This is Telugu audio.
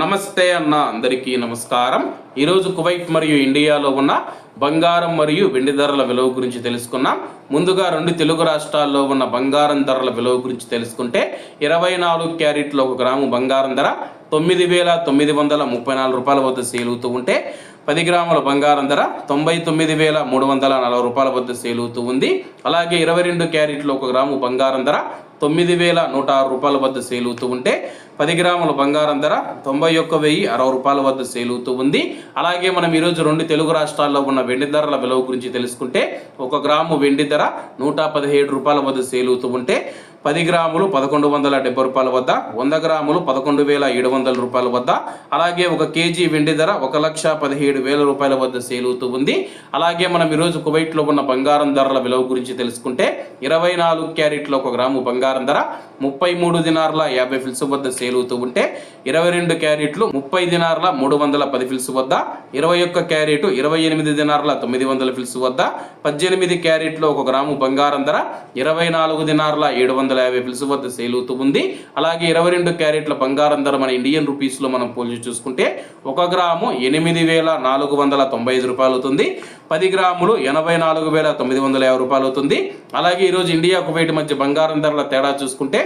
నమస్తే అన్న అందరికీ నమస్కారం. ఈరోజు కువైట్ మరియు ఇండియాలో ఉన్న బంగారం మరియు వెండి ధరల విలువ గురించి తెలుసుకున్నాం. ముందుగా రెండు తెలుగు రాష్ట్రాల్లో ఉన్న బంగారం ధరల విలువ గురించి తెలుసుకుంటే ఇరవై నాలుగు క్యారెట్లు ఒక గ్రాము బంగారం ధర తొమ్మిది వేల తొమ్మిది వందల ముప్పై నాలుగు రూపాయల వద్ద సేలుతూ ఉంటే పది గ్రాముల బంగారం ధర తొంభై తొమ్మిది వేల మూడు వందల నలభై రూపాయల వద్ద సేలుతూ ఉంది. అలాగే ఇరవై రెండు క్యారెట్లు ఒక గ్రాము బంగారం ధర తొమ్మిది వేల నూట ఆరు రూపాయల వద్ద సేలుతూ ఉంటే పది గ్రాముల బంగారం ధర తొంభై ఒక్క వెయ్యి అరవై రూపాయల వద్ద సేలుతూ ఉంది. అలాగే మనం ఈరోజు రెండు తెలుగు రాష్ట్రాల్లో ఉన్న వెండి ధరల విలువ గురించి తెలుసుకుంటే ఒక గ్రాము వెండి ధర నూట పదిహేడు రూపాయల వద్ద సేలుతూ ఉంటే పది గ్రాములు పదకొండు వందల డెబ్బై రూపాయల వద్ద వంద గ్రాములు పదకొండు వేల ఏడు వందల రూపాయల వద్ద అలాగే ఒక కేజీ వెండి ధర ఒక లక్ష పదిహేడు వేల రూపాయల వద్ద సేలుతూ ఉంది. అలాగే మనం ఈరోజు కువైట్లో ఉన్న బంగారం ధరల విలువ గురించి తెలుసుకుంటే ఇరవై నాలుగు క్యారెట్ల ఒక గ్రాము బంగారం ధర ముప్పై మూడు దినార్ల యాభై ఫిల్స్ వద్ద సేలుతూ ఉంటే ఇరవై రెండు క్యారెట్లు ముప్పై దినార్ల మూడు వందల పది ఫిల్స్ వద్ద ఇరవై ఒక్క క్యారెట్ ఇరవై ఎనిమిది దినార్ల తొమ్మిది వందల ఫిల్స్ వద్ద పద్దెనిమిది క్యారెట్లు ఒక గ్రాము బంగారం ధర ఇరవై నాలుగు దినార్ల ఏడు వందల యాభై ఫిల్స్ వద్ద సేలుతూ ఉంది. అలాగే ఇరవై రెండు క్యారెట్ల బంగారం ధర మన ఇండియన్ రూపీస్లో మనం పోల్చి చూసుకుంటే ఒక గ్రాము ఎనిమిది వేల నాలుగు వందల తొంభై ఐదు రూపాయలు అవుతుంది. పది గ్రాములు ఎనభై నాలుగు వేల తొమ్మిది వందల యాభై రూపాయలు అవుతుంది. అలాగే ఈరోజు ఇండియా కువైట్ మధ్య బంగారం ధరల తేడా చూసుకుంటే